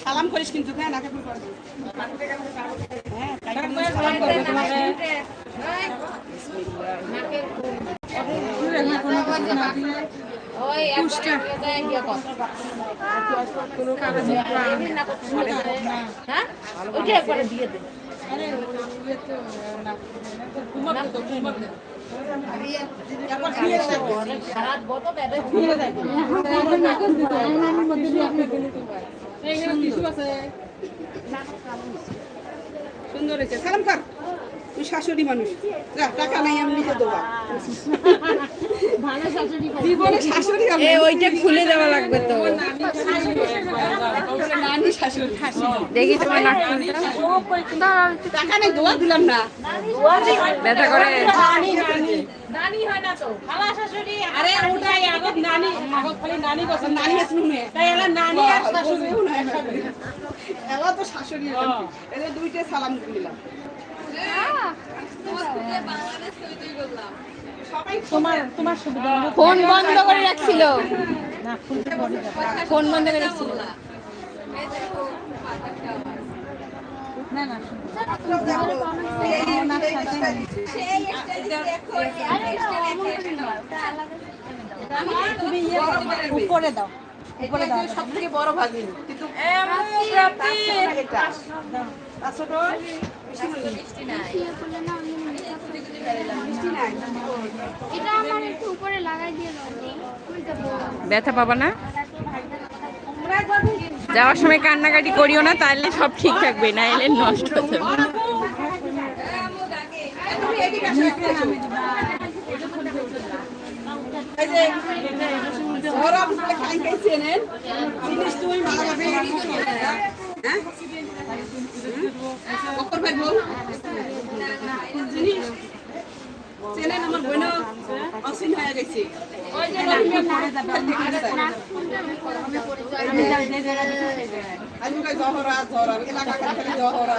সালাম করিস কিন্তু হ্যাঁ নাকে ফুল করবি হ্যাঁ কাইটা মনে সালাম করবে তোমাকে সুন্দর হয়েছে। সালাম কর। শাশুড়ি মানুষ। টাকা নাই আমি নিজে দেবো। জীবনে শাশুড়ি ওইটা খুলে দেওয়া লাগবে তো। নানি শাশুড়ি। দেখি তোমার টাকা নেই দোয়া দিলাম না। ব্যথা করে। আরে ওটাই আগত নানি। আগত খালি নানি কসম নানি আছে নুনে তাই এলা নানি আর শাশুড়ি। এলা তো শাশুড়ি। এই দুইটা সালাম দিলাম। তোমার তোমার সুবিধা ফোন বন্ধ করে রাখছিল। ফোন বন্ধ করে রাখছিল। তুমি উপরে দাও উপরে দাও। সব থেকে বড় ভাগিন। ব্যথা পাবা না? যাওয়ার সময় কান্নাকাটি করিও না তাহলে সব ঠিক থাকবে না এলে নষ্ট হয়ে যাবে। ওরা আপনারা খাই খাই চেনেন জিনিস তুমি ভালোভাবে হ্যাঁ বকর ভাই বল জিনিস চেনেন আমার বোন অসীম হয়ে গেছে জহরা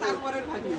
তারপরের ভাগি